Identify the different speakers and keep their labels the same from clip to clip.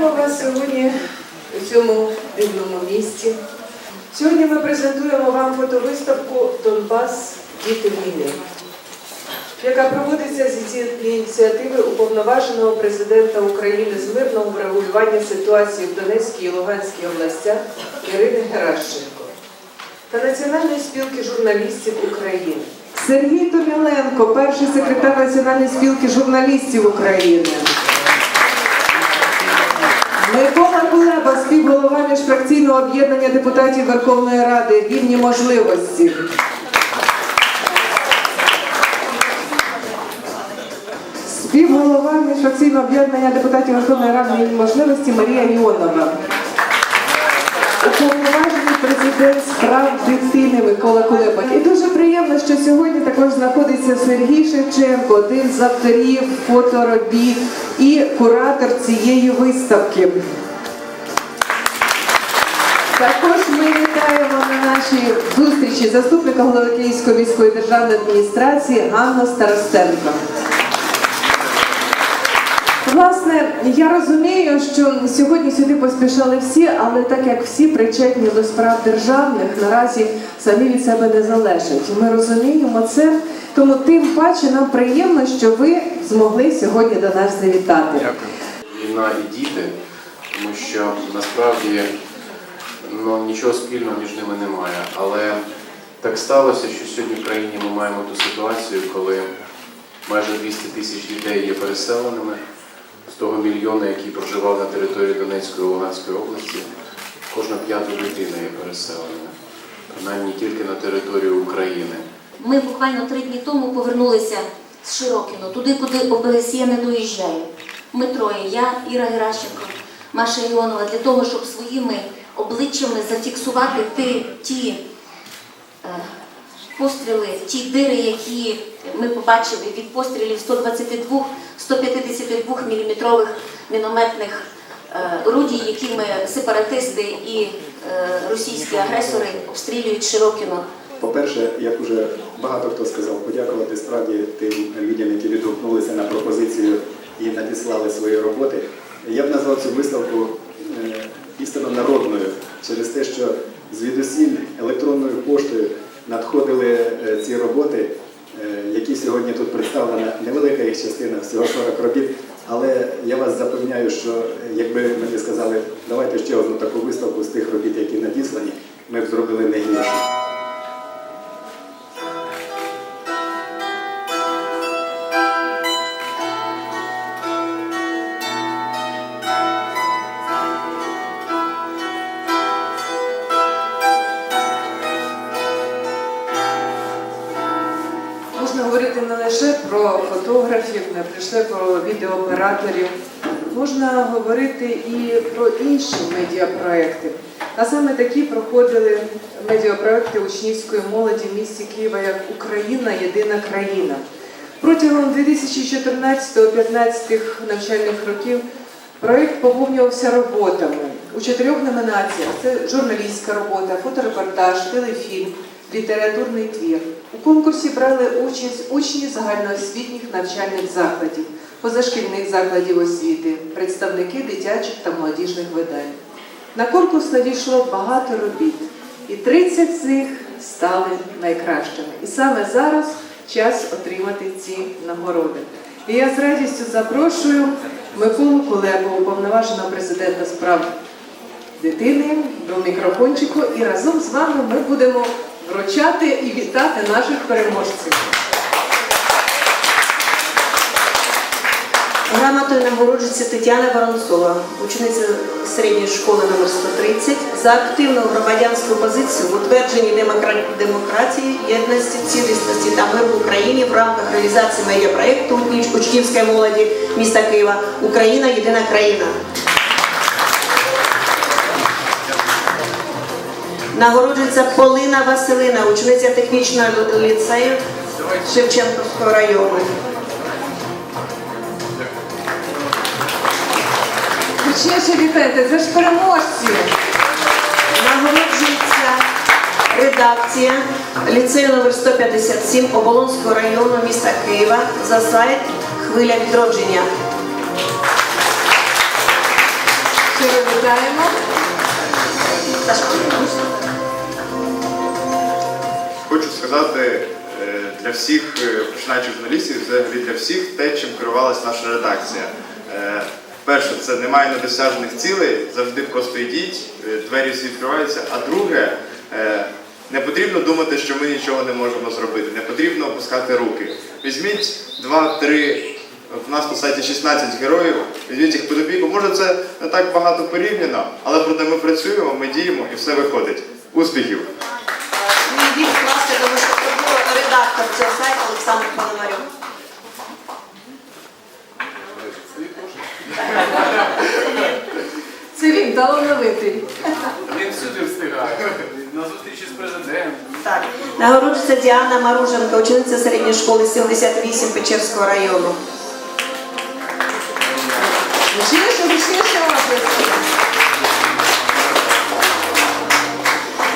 Speaker 1: Вітаємо вас сьогодні у цьому дивному місті. Сьогодні ми презентуємо вам фотовиставку Донбас Діти війни, яка проводиться з ініціативи уповноваженого президента України з мирного врегулювання ситуації в Донецькій і Луганській областях Ірини Геращенко та Національної спілки журналістів України. Сергій Томіленко, перший секретар Національної спілки журналістів України. Микола Кулеба, співголова міжфракційного об'єднання депутатів Верховної Ради рівні можливості. Співголова міжфракційного об'єднання депутатів Верховної Ради рівні можливості Марія Іонова. Уповноважений президент справ дитини Микола Кулеба. І дуже приємно, що сьогодні також знаходиться Сергій Шевченко, один з авторів фоторобіт і куратор цієї виставки. Також ми вітаємо на нашій зустрічі заступника голови Київської міської державної адміністрації Ганну Старостенко. Власне, я розумію, що сьогодні сюди поспішали всі, але так як всі причетні до справ державних, наразі самі від себе не залежать. Ми розуміємо це, тому тим паче нам приємно, що ви змогли сьогодні до нас завітати.
Speaker 2: Дякую. Війна і діти, тому що насправді ну, нічого спільного між ними немає. Але так сталося, що сьогодні в країні ми маємо ту ситуацію, коли майже 200 тисяч дітей є переселеними, з того мільйона, який проживав на території Донецької і Луганської області, кожна п'ята дитина є переселеною, принаймні тільки на територію України.
Speaker 3: Ми буквально три дні тому повернулися з Широкіно, туди, куди ОБСЄ не доїжджає. Ми троє, я, Іра Геращенко, Маша Іонова, для того, щоб своїми обличчями зафіксувати ті, ті е, постріли, ті дири, які ми побачили від пострілів 122 152 мм мінометних е, орудій, якими сепаратисти і е, російські агресори обстрілюють Широкіно.
Speaker 4: По-перше, як уже багато хто сказав, подякувати справді тим людям, які відгукнулися на пропозицію і надіслали свої роботи. Я б назвав цю виставку е, істинно народною через те, що звідусіль електронною поштою надходили е, ці роботи, е, які сьогодні тут представлена невелика їх частина, всього 40 робіт. Але я вас запевняю, що якби мені сказали, давайте ще одну таку виставку з тих робіт, які надіслані, ми б зробили не гірше.
Speaker 1: Не про відеооператорів, можна говорити і про інші медіапроекти. А саме такі проходили медіапроекти учнівської молоді в місті Києва як Україна єдина країна. Протягом 2014-2015 навчальних років проєкт поповнювався роботами у чотирьох номінаціях: це журналістська робота, фоторепортаж, телефільм, літературний твір. У конкурсі брали участь учні загальноосвітніх навчальних закладів, позашкільних закладів освіти, представники дитячих та молодіжних видань. На конкурс надійшло багато робіт, і 30 з них стали найкращими. І саме зараз час отримати ці нагороди. І я з радістю запрошую Миколу Кулебу, уповноваженого президента справ дитини, до мікрофончику, і разом з вами ми будемо вручати і вітати наших переможців.
Speaker 5: Грамотою нагороджується Тетяна Воронцова, учениця середньої школи номер 130 за активну громадянську позицію в утвердженні демократії, єдності, цілісності та миру в Україні в рамках реалізації медіапроєкту «Учні- учнівської молоді міста Києва Україна єдина країна. Нагороджується Полина Василина, учениця технічного ліцею Шевченківського району.
Speaker 1: Гучніше вітайте, це ж переможці!
Speaker 5: Нагороджується редакція ліцею номер 157 Оболонського району міста Києва за сайт Хвиля відродження.
Speaker 6: Щиро вітаємо.
Speaker 7: Сказати е, для всіх е, починаючих журналістів, взагалі для всіх, те, чим керувалася наша редакція. Е, Перше, це немає недосяжних цілей, завжди просто йдіть, двері всі відкриваються. А друге, не потрібно думати, що ми нічого не можемо зробити. Не потрібно опускати руки. Візьміть два-три. У нас на сайті 16 героїв, візьміть їх під опіку. Може це не так багато порівняно, але проте ми працюємо, ми діємо і все виходить. Успіхів!
Speaker 5: Тому що редактор цього сайту Олександр Пономарьов.
Speaker 6: Це він талановитий.
Speaker 2: Він всюди встигає. На зустрічі з президентом.
Speaker 5: Так. Нагороджується Діана Маруженко, учениця середньої школи 78 Печерського району.
Speaker 6: Гучніше, гучніше оплески.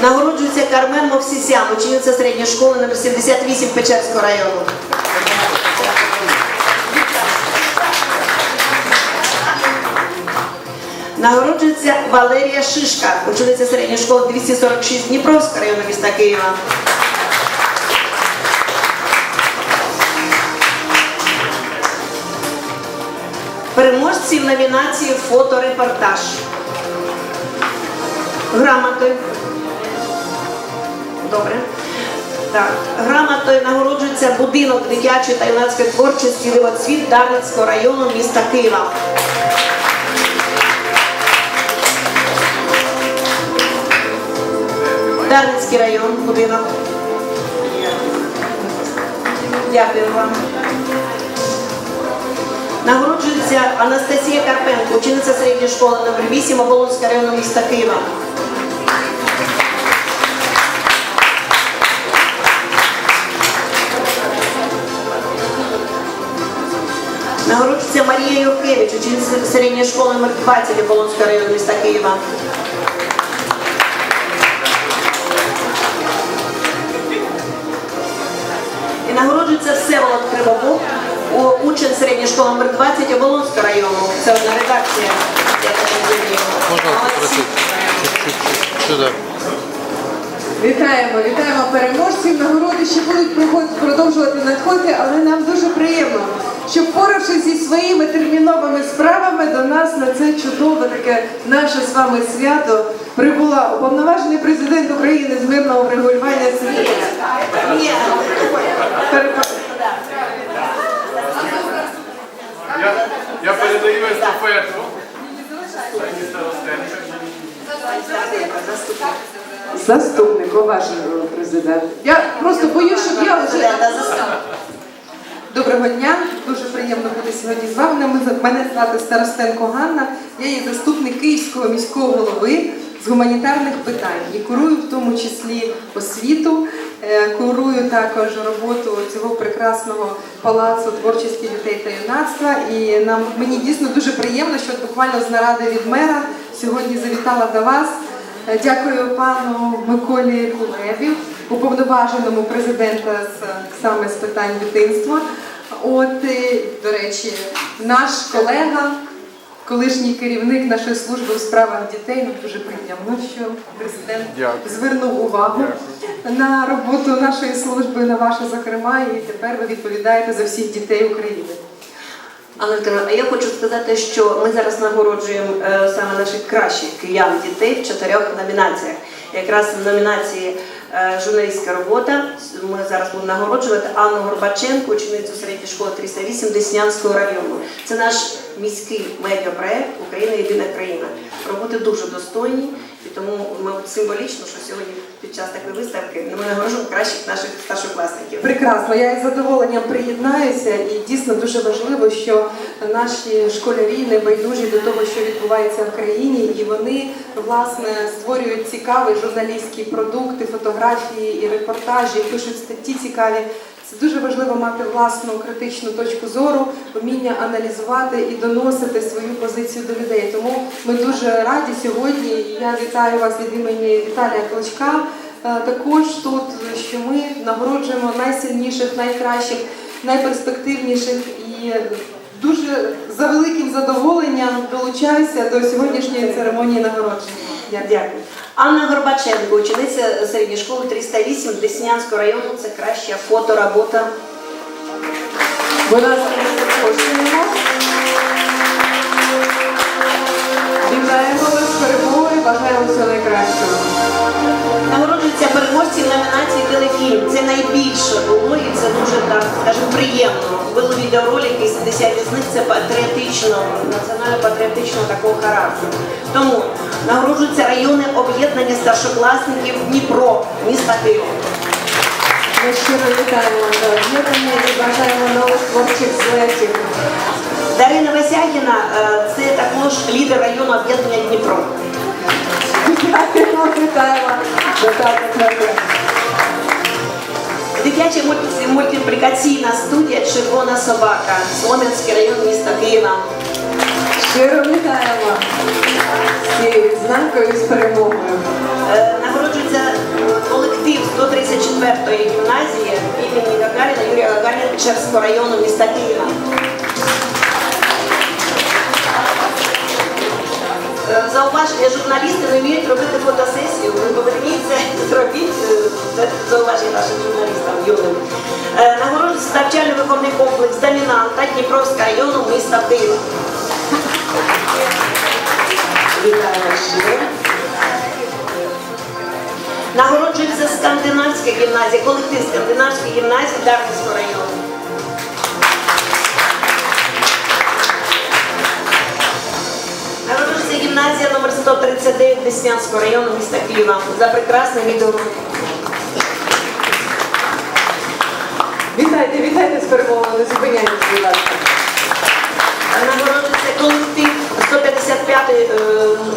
Speaker 5: Нагороджується Кармен Мовсісян, учениця середньої школи номер 78 Печерського району. Нагороджується Валерія Шишка, учениця середньої школи 246 Дніпровського району міста Києва. Переможці в номінації фоторепортаж. Грамотою. Добре. Так. Грамотою нагороджується будинок дитячої та юнацької творчості Ливоцвіт Дарницького району міста Києва. Дарницький район, будинок. Дякую вам. Нагороджується Анастасія Карпенко, учениця середньої школи номер 8 Оболонського району міста Києва. Нагороджується Марія Юркевич, учениця середньої школи номер 20 Оболонського району міста Києва. І нагороджується Всеволод Кривобок, учень середньої школи номер 20 Оболонського району. Це одна редакція. Я так розумію.
Speaker 6: Вітаємо, вітаємо переможців. Нагороди ще будуть продовжувати надходити, але нам дуже приємно, що впоравшись зі своїми терміновими справами, до нас на це чудове таке наше з вами свято прибула уповноважений президент України з мирного врегулювання світу.
Speaker 2: Я, я передаю естафету.
Speaker 6: Заступник, уважаний президент. Я просто боюсь, щоб я вже. Доброго дня, дуже приємно бути сьогодні з вами. Мене звати Старостенко Ганна. Я є заступник Київського міського голови з гуманітарних питань і курую в тому числі освіту, е, курую також роботу цього прекрасного палацу творчості дітей та юнацтва. І нам мені дійсно дуже приємно, що буквально з наради від мера сьогодні завітала до вас. Е, Дякую пану Миколі Кулебі, уповноваженому президента з саме з питань дитинства. От, е, до речі, наш колега, колишній керівник нашої служби у справах дітей, нам дуже приємно, що президент
Speaker 2: Дякую.
Speaker 6: звернув увагу на роботу нашої служби, на вашу, зокрема, і тепер ви відповідаєте за всіх дітей України.
Speaker 5: Анна я хочу сказати, що ми зараз нагороджуємо е, саме наших кращих киян дітей в чотирьох номінаціях. Якраз в номінації журналістська робота ми зараз будемо нагороджувати Анну Горбаченко, ученицю середньої школи 308 Деснянського району. Це наш міський медіапроект Україна єдина країна. Роботи дуже достойні, і тому мабуть символічно, що сьогодні під час такої виставки ми нагороджуємо кращих наших старшокласників.
Speaker 6: Прекрасно, я із задоволенням приєднаюся, і дійсно дуже важливо, що наші школярі не байдужі до того, що відбувається в країні, і вони власне створюють цікавий журналістський продукт, фотографії і репортажі, пишуть статті цікаві. Це дуже важливо мати власну критичну точку зору, вміння аналізувати і доносити свою позицію до людей. Тому ми дуже раді сьогодні. і Я вітаю вас від імені Віталія Кличка. Е, Також тут, що ми нагороджуємо найсильніших, найкращих, найперспективніших і
Speaker 1: дуже за великим задоволенням долучаюся до сьогоднішньої церемонії нагородження. Дякую.
Speaker 5: Дякую. Анна Горбаченко, учениця середньої школи 308 Деснянського району. Це краща фоторобота.
Speaker 1: Будь ласка, запрошуємо. Вітаємо вас з перемогою, бажаємо всього найкращого.
Speaker 5: Нагороджуються переможці номінації телефільм. Це найбільше було і це дуже так, скажімо, приємно. Були відеоролики, 70 з них це патріотично, національно-патріотичного такого характеру. Тому нагороджуються райони об'єднання старшокласників Дніпро, міста Києва.
Speaker 1: Ми щиро вітаємо до об'єднання і бажаємо нових творчих злетів.
Speaker 5: Дарина Васягіна е, це також лідер району об'єднання Дніпро.
Speaker 1: Вітаємо.
Speaker 5: Дитяча мульти- мультиплікаційна студія Червона собака, Солом'янський район міста Києва.
Speaker 1: Щиро вітаємо з цією відзнакою з перемогою.
Speaker 5: Е, Нагороджується колектив 134-ї гімназії імені Гагаріна Юрія Гагаріна Печерського району міста Києва. Зауваження, журналісти не вміють робити фотосесію. Ви поверніться, зробіть е, це зауваження нашим журналістам юним. Е, Нагороджується навчально-виховний комплекс Домінанта Дніпровського району міста Києва. Нагороджується Скандинавська гімназія, колектив Скандинавської гімназії Дарницького району. 139 Деснянського району міста Києва за прекрасний відеоролик.
Speaker 1: Вітайте, вітайте з перемогою, не зупиняйтесь, будь ласка.
Speaker 5: Нагороджується колектив 155 е,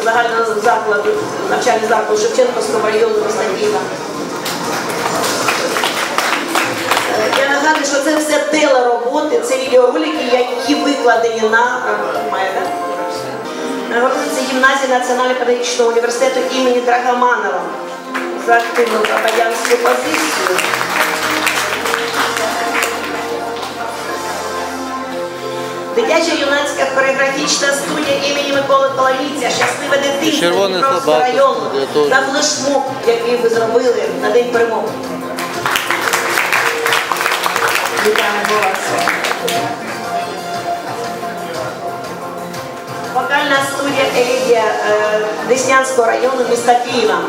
Speaker 5: загального закладу, навчальний заклад Шевченківського району міста Києва. Е, Я нагадую, що це все телероботи, це відеоролики, які викладені на е, Нагороджується гімназія Національного педагогічного університету імені Драгоманова за активну громадянську позицію. Дитяча юнацька хореографічна студія імені Миколи Половіця, щасливе дитинство Дніпровського району за флешмоб, який ви зробили на день перемоги. Вітаємо вас. Студія е, Деснянського району міста Києва.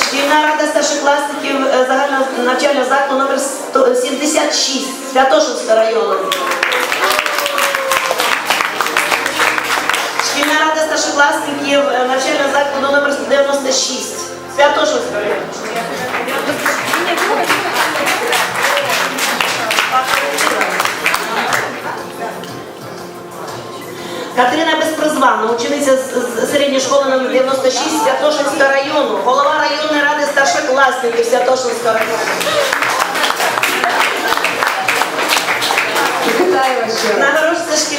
Speaker 5: Шкільна рада старшокласників е, загального навчального закладу номер 76 Святошинського району. Шкільна рада старшокласників е, навчального закладу номер 96 Святошинського району. Катерина Безпризванна, учениця середньої школи номер 96 Святошинського району, голова районної ради старшокласників Святошинського району.
Speaker 1: Вітаю вас ще раз.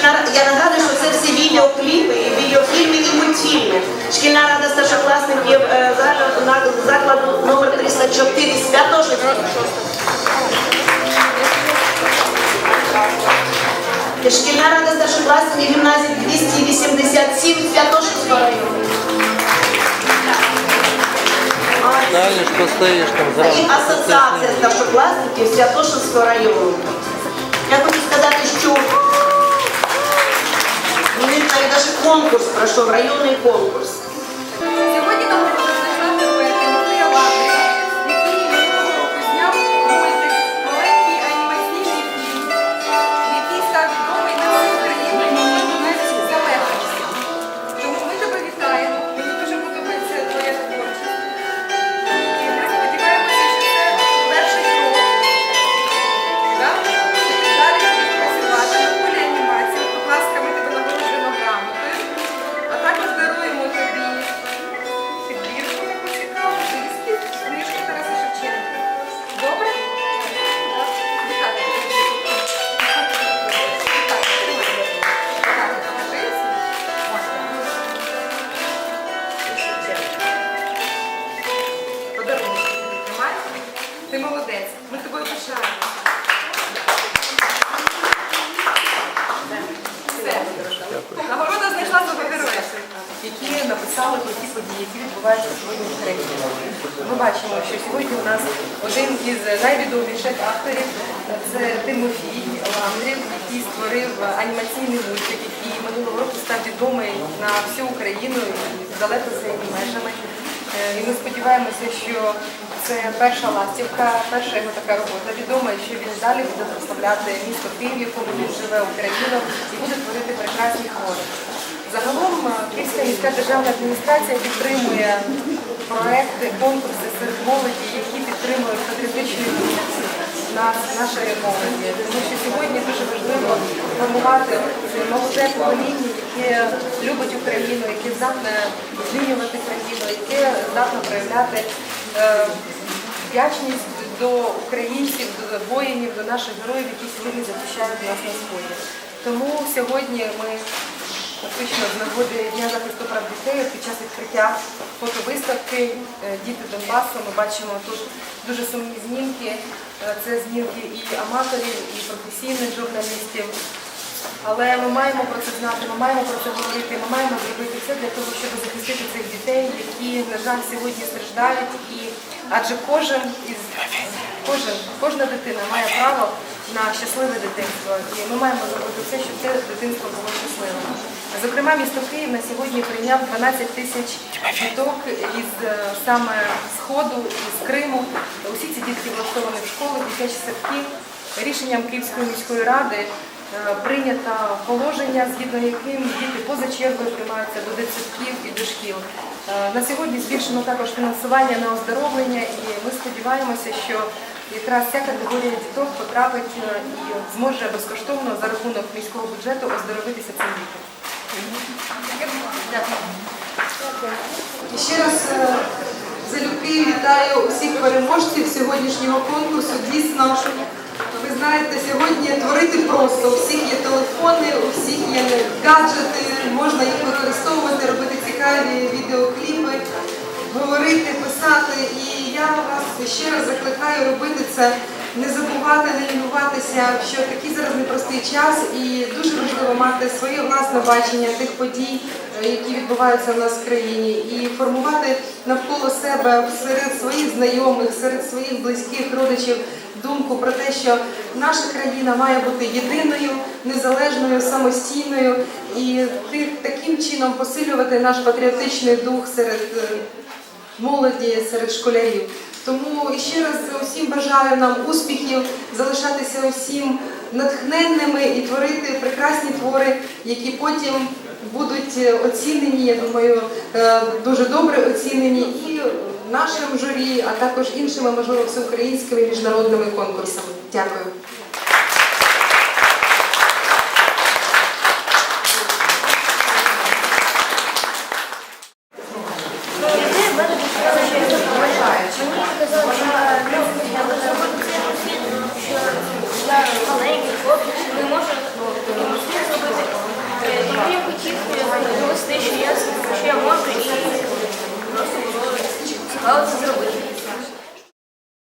Speaker 5: Шкільна. Я нагадую, що це всі відеокліпи, і відеофільми і мультфільми. Шкільна рада старшокласників е, закладу номер 304 Святошинського. Шкільна рада старшокласників гімназії 287 Святошинського району. І асоціація старшокласників Святошинського району. Конкурс пройшов, районний конкурс.
Speaker 6: Ми бачимо, що сьогодні у нас один із найвідоміших авторів це Тимофій Ландрів, який створив анімаційний мультик, який минулого року став відомий на всю Україну і далеко за її межами. Е, І ми сподіваємося, що це перша ластівка, перша його така робота відома, що він далі буде прославляти місто Київ, якому він живе Україну, і буде творити прекрасні твори. Загалом е, Київська міська державна адміністрація підтримує проекти, конкурси серед молоді, які підтримують патріотичні емоції нас, нашої молоді. Тому що сьогодні дуже важливо формувати молоде покоління, яке любить Україну, яке здатне змінювати країну, яке здатне проявляти е, вдячність до українців, до воїнів, до наших героїв, які сьогодні захищають нас на сході. Тому сьогодні ми фактично з нагоди Дня захисту прав дітей під час відкриття фотовиставки е, Діти Донбасу ми бачимо тут дуже сумні знімки. Е, Це знімки і аматорів, і професійних журналістів. Але ми маємо про це знати, ми маємо про це говорити, ми маємо зробити все для того, щоб захистити цих дітей, які, на жаль, сьогодні страждають. І адже кожен із кожен, кожна дитина має право на щасливе дитинство. І ми маємо зробити все, щоб це дитинство було щасливим. Зокрема, місто Київ на сьогодні прийняв 12 тисяч діток із е, саме Сходу, із Криму. Усі ці дітки влаштовані в школи, дитячі садки. Рішенням Київської міської ради е, прийнято положення, згідно яким діти поза чергою приймаються до дитсадків і до шкіл. Е, На сьогодні збільшено також фінансування на оздоровлення, і ми сподіваємося, що якраз ця категорія діток потрапить і зможе безкоштовно за рахунок міського бюджету оздоровитися цим дітям.
Speaker 1: І ще раз е, залюбки вітаю усіх переможців сьогоднішнього конкурсу. Дійсно, ви знаєте, сьогодні творити просто. У всіх є телефони, у всіх є гаджети, можна їх використовувати, робити цікаві відеокліпи, говорити, писати. І я вас ще раз закликаю робити це. Не забувати, не лінуватися, що такий зараз непростий час, і дуже важливо мати своє власне бачення тих подій, е, які відбуваються в нас в країні, і формувати навколо себе серед своїх знайомих, серед своїх близьких родичів думку про те, що наша країна має бути єдиною, незалежною, самостійною, і таким чином посилювати наш патріотичний дух серед е, молоді, серед школярів. Тому ще раз усім бажаю нам успіхів, залишатися усім натхненними і творити прекрасні твори, які потім будуть оцінені, я думаю, е, дуже добре оцінені і нашим журі, а також іншими, можливо, всеукраїнськими міжнародними конкурсами. Дякую.